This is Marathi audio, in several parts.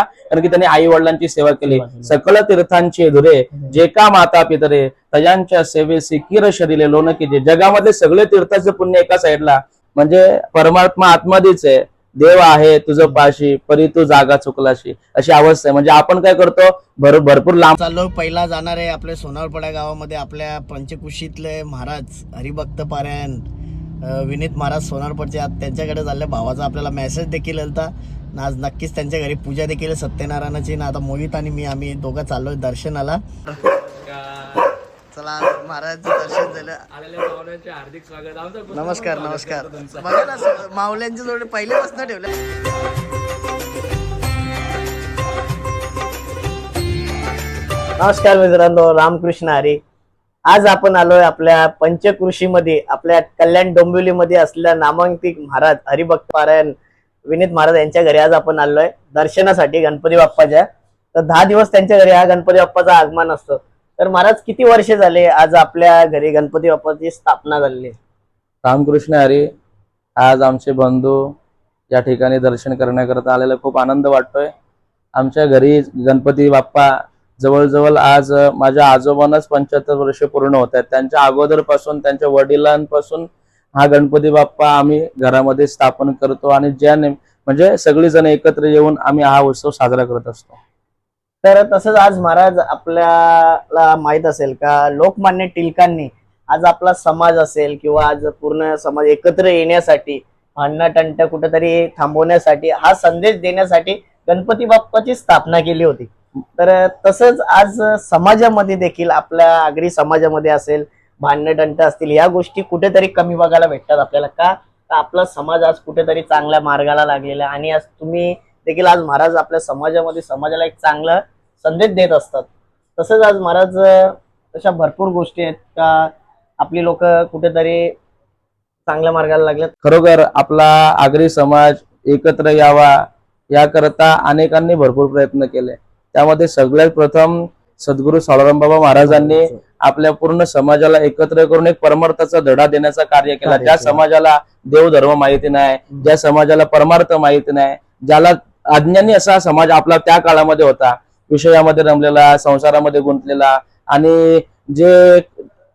कारण की त्यांनी आई वडिलांची सेवा केली. सकल तीर्थांची धुरे जे का माता पितरे तयांच्या सेवेसी किर शरीरे लोन की जे जगामधले सगळे तीर्थाचं पुण्य एका साईडला. म्हणजे परमात्मा आत्मधीच आहे. देव आहे तुझं पाशी परी तू जागा चुकलाशी. अशी अवस्था आहे. म्हणजे आपण काय करतो? भर भरपूर लांब चाललो पहिला जाणार आहे आपल्या सोनारपडा गावामध्ये आपल्या पंचकुशीतले महाराज हरिभक्त पारायण. विनीत महाराज सोनारपडचे त्यांच्याकडे चालले. भावाचा आपल्याला मेसेज देखील आलता. आज नक्कीच त्यांच्या घरी पूजा देखील सत्यनारायणाची ना आता मोहित आणि मी आम्ही दोघं चाललोय दर्शनाला. चला आज महाराजचं दर्शन झालं. हार्दिक स्वागत. नमस्कार नमस्कार. बघा ना जोडे पहिल्यापासून ठेवलं. नमस्कार मित्रांनो रामकृष्ण हरी. आज आपण आलोय आपल्या पंचकृषीमध्ये आपल्या कल्याण डोंबिवलीमध्ये असलेल्या नामांकित महाराज हरिभक्त पारायण विनीत महाराज यांच्या घरी आज आपण आलोय दर्शनासाठी गणपती बाप्पाच्या. तर दहा दिवस त्यांच्या घरी हा गणपती बाप्पाचं आगमन असतो. तर महाराज किती वर्ष झाले आज आपल्या घरी गणपती बाप्पाची स्थापना झालेली? रामकृष्ण हरी आज आमचे बंधू या ठिकाणी दर्शन करण्याकरता आलेला खूप आनंद वाटतोय. आमच्या घरी गणपती बाप्पा जवळजवळ आज माझ्या आजोबांनाच पंच्याहत्तर वर्ष पूर्ण होत आहेत. त्यांच्या अगोदरपासून त्यांच्या वडिलांपासून हा गणपती बाप्पा आम्ही घरामध्ये स्थापन करतो आणि ज्या म्हणजे सगळेजण एकत्र येऊन आम्ही हा उत्सव साजरा करत असतो. तर तसंच आज महाराज आपल्याला माहीत असेल का लोकमान्य टिळकांनी आज आपला समाज असेल किंवा आज पूर्ण समाज एकत्र येण्यासाठी अन्नटंट कुठेतरी थांबवण्यासाठी हा संदेश देण्यासाठी गणपती बाप्पाची स्थापना केली होती. तर तसंच आज समाजामध्ये देखील आपल्या आगरी समाजामध्ये असेल भांडणटंट असतील या गोष्टी कुठेतरी कमी बघायला भेटतात आपल्याला. का? तर आपला समाज आज कुठेतरी चांगल्या मार्गाला लागलेला आहे आणि आज तुम्ही देखील आज महाराज आपल्या समाजामध्ये समाजाला एक चांगला संदेश देत असतात. तसंच आज महाराज अशा भरपूर गोष्टी आहेत का? आपली लोक कुठेतरी चांगल्या मार्गाला लागल्यात खरोखर आपला आगरी समाज एकत्र यावा याकरता अनेकांनी भरपूर प्रयत्न केले. त्यामध्ये सगळ्यात प्रथम सद्गुरू सावळाराम बाबा महाराजांनी आपल्या पूर्ण समाजाला एकत्र करून एक परमार्थाचा धडा देण्याचा कार्य केला. कार्य ज्या. समाजाला देवधर्म माहिती नाही ज्या समाजाला परमार्थ माहिती नाही ज्याला अज्ञानी असा समाज आपला त्या काळामध्ये होता. विषयामध्ये रमलेला संसारामध्ये गुंतलेला आणि जे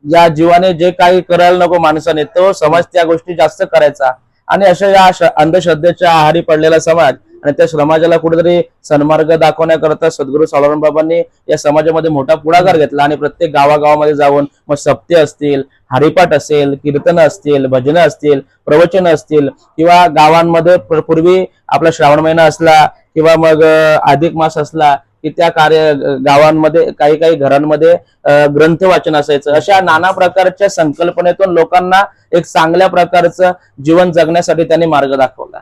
या जीवाने जे काही करायला नको माणसाने तो समाज त्या गोष्टी जास्त करायचा. आणि अशा या अंधश्रद्धेच्या आहारी पडलेला समाज आणि त्या समाजाला कुठेतरी सन्मार्ग दाखवण्याकरता सद्गुरू सावराम बाबांनी या समाजामध्ये मोठा पुढाकार घेतला आणि प्रत्येक गावागावामध्ये जाऊन मग सप्ते असतील हरिपाठ असेल कीर्तन असतील भजनं असतील प्रवचन असतील किंवा गावांमध्ये पूर्वी आपला श्रावण महिना असला किंवा मग अधिक मास असला की त्या कार्य गावांमध्ये काही काही घरांमध्ये ग्रंथ वाचन असायचं. अशा नाना प्रकारच्या संकल्पनेतून लोकांना एक चांगल्या प्रकारचं जीवन जगण्यासाठी त्यांनी मार्ग दाखवला.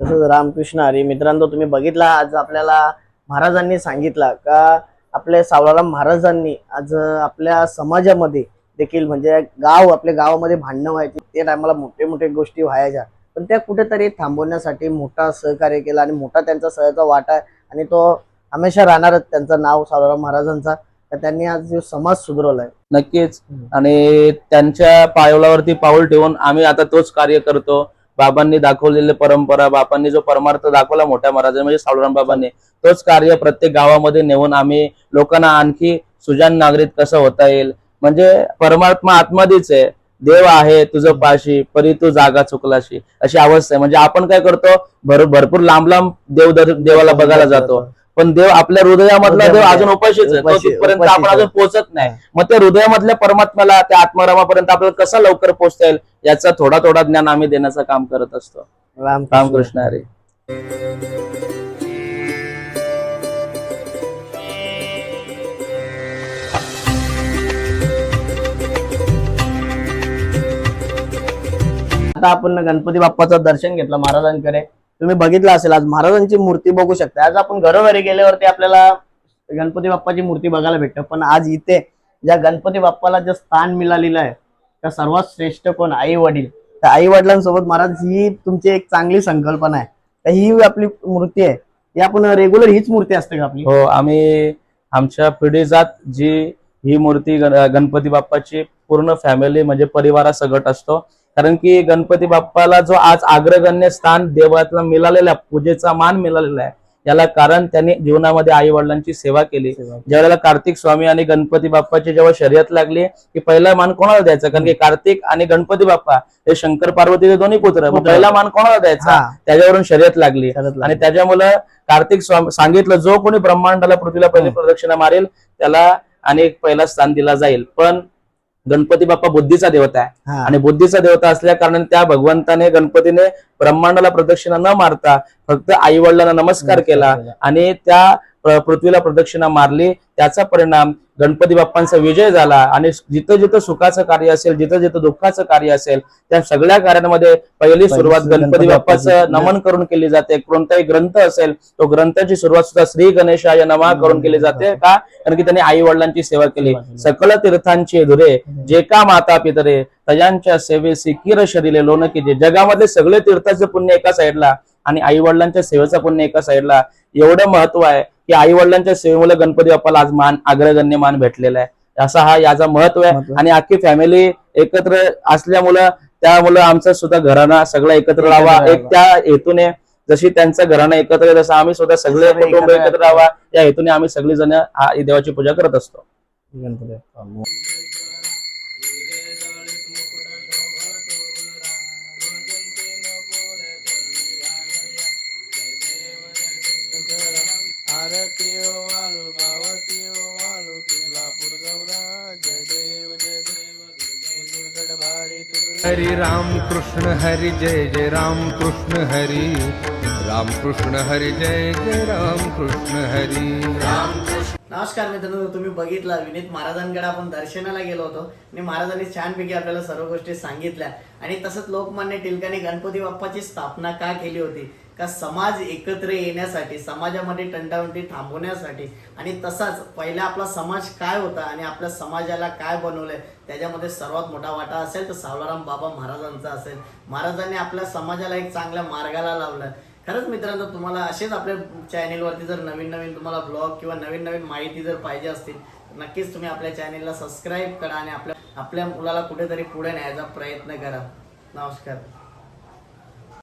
तसंच रामकृष्ण हरी मित्रांनो तुम्ही बघितला आज आपल्याला महाराजांनी सांगितलं का आपल्या सावळाराम महाराजांनी आज आपल्या समाजामध्ये देखील म्हणजे गाव आपल्या गावामध्ये भांडणं व्हायची त्या टायमाला मोठे मोठे गोष्टी व्हायच्या. पण त्या कुठेतरी थांबवण्यासाठी मोठा सहकार्य केला आणि मोठा त्यांचा सहचा वाटा आहे आणि तो हमेशा राहणारच त्यांचं नाव सावळाराम महाराजांचा. तर त्यांनी आज जो समाज सुधरवलाय. नक्कीच. आणि त्यांच्या पावलावरती पाऊल ठेवून आम्ही आता तोच कार्य करतो. बाबांनी दाखवलेली परंपरा बाबांनी जो परमार्थ दाखवला मोठ्या महाराजांनी म्हणजे सावळराम बाबांनी तोच कार्य प्रत्येक गावामध्ये नेऊन आम्ही लोकांना आणखी सुजान नागरिक कसं होता येईल? म्हणजे परमात्मा आत्मादीच आहे. देव आहे तुझं पाशी परी तू जागा चुकलाशी अशी अवस्था आहे. म्हणजे आपण काय करतो? भर भरपूर लांब लांब देव देवाला बघायला जातो. पण देव आपल्या हृदयामधला देव अजून उपाशीच आहे. तो उपाशी- तिथपर्यंत उपाशीच आपण. अजून पोहोचत नाही. मग त्या हृदयामधल्या परमात्म्याला त्या आत्मारामापर्यंत आपल्याला कसं लवकर पोहोचता येईल याचा थोडा थोडा ज्ञान आम्ही देण्याचं काम करत असतो. रामकृष्ण. रामकृष्ण हरी. आता आपण गणपती बाप्पाचं दर्शन घेतलं महाराजांकडे. तुम्ही बघितलं असेल आज महाराजांची मूर्ती बघू शकता. आज आपण घरोघरी गेल्यावरती आपल्याला गणपती बाप्पाची मूर्ती बघायला भेटतं. पण आज इथे ज्या गणपती बाप्पाला जे स्थान मिळालेलं आहे त्या सर्वात श्रेष्ठ कोण? आई वडील त्या आई वडिलांसोबत महाराज ही तुमची एक चांगली संकल्पना आहे. तर ही आपली मूर्ती आहे. ही आपण रेग्युलर हीच मूर्ती असते का आपली? हो आम्ही आमच्या पिढीजात जी ही मूर्ती गण- गणपती बाप्पाची पूर्ण फॅमिली म्हणजे परिवारासकट असतो कारण की गणपती बाप्पाला जो आज अग्रगण्य स्थान देवाला मिळालेला आहे, पूजेचा मान मिळालेला आहे याला कारण त्यांनी जीवनामध्ये आई वडिलांची सेवा केली. ज्यावेळेला कार्तिक स्वामी आणि गणपती बाप्पाची जेव्हा शर्यत लागली की पहिला मान कोणाला द्यायचा? कारण की कार्तिक आणि गणपती बाप्पा हे शंकर पार्वतीचे दोन्ही पुत्र मग. पहिला मान कोणाला द्यायचा? हा. त्याच्यावरून शर्यत लागली. आणि. त्याच्यामुळं कार्तिक स्वामी सांगितलं जो कोणी ब्रह्मांडाला पृथ्वीला पहिली प्रदक्षिणा मारेल त्याला अनेक पहिला स्थान दिला जाईल. पण गणपती बाप्पा बुद्धीचा देवता आहे. आणि बुद्धीचा देवता असल्या कारणाने त्या भगवंताने गणपतीने ब्रह्मांडाला प्रदक्षिणा न मारता फक्त आई वडिलांना नमस्कार केला आणि त्या पृथ्वीला प्रदक्षिणा मारली त्याचा परिणाम गणपती बाप्पांचा विजय झाला आणि जिथं जिथं सुखाचं कार्य असेल जिथं जिथं दुःखाचं कार्य असेल त्या सगळ्या कार्यांमध्ये पहिली सुरुवात गणपती बाप्पाचं. नमन करून केली जाते. कोणताही ग्रंथ असेल तो ग्रंथाची सुरुवात सुद्धा श्री गणेशाय नमा करून केली जाते. का? कारण की त्यांनी आई वडिलांची सेवा केली. सकल तीर्थांची धुरे जे का माता पितरे तयांच्या सेवेसी किर शरीरे लोन की जे जगामधले सगळे तीर्थाचं पुण्य एका साईडला. आणि आई वडिलांच्या सेवेचं पुण्य एका साईडला एवढं महत्त्व आहे की आई वडिलांच्या सेवेमुळे गणपती बाप्पाला आज मान अग्रगण्य मान भेटलेला आहे. असा हा याचा महत्त्व आहे. आणि अख्खी फॅमिली एकत्र असल्यामुळं त्यामुळं आमचं सुद्धा घराणा सगळं एकत्र एकत्र राहावा. एक त्या हेतूने जशी त्यांचं घराणं एकत्र आहे तसं आम्ही सुद्धा सगळे कुटुंब एकत्र राहावा. या हेतूने आम्ही सगळी जण देवाची पूजा करत असतो. ओ वालू ओ वालू तुळजापूर गौरा जय देव जय देव हरी राम कृष्ण हरी जय जय राम कृष्ण हरी. राम कृष्ण हरी जय जय राम कृष्ण हरी. नमस्कार मित्रांनो तुम्ही बघितलं विनीत महाराजांकडे आपण दर्शनाला गेलो होतो. आणि महाराजांनी छानपैकी आपल्याला सर्व गोष्टी सांगितल्या. आणि तसंच लोकमान्य टिळकांनी गणपती बाप्पाची स्थापना का केली होती? का समाज एकत्र येण्यासाठी समाजामध्ये टंटावंटी थांबवण्यासाठी. आणि तसाच पहिला आपला समाज काय होता आणि आपल्या समाजाला काय बनवलंय त्याच्यामध्ये सर्वात मोठा वाटा असेल तर सावलाराम बाबा महाराजांचा असेल. महाराजांनी आपल्या समाजाला एक चांगल्या मार्गाला लावलं. खरंच मित्रांनो तुम्हाला असेच आपल्या चॅनेलवरती जर नवीन नवीन तुम्हाला ब्लॉग किंवा नवीन नवीन माहिती जर पाहिजे असतील नक्कीच तुम्ही आपल्या चॅनेलला सबस्क्राईब करा आणि आपल्या आपल्या मुलाला कुठेतरी पुढे न्यायचा प्रयत्न करा. नमस्कार.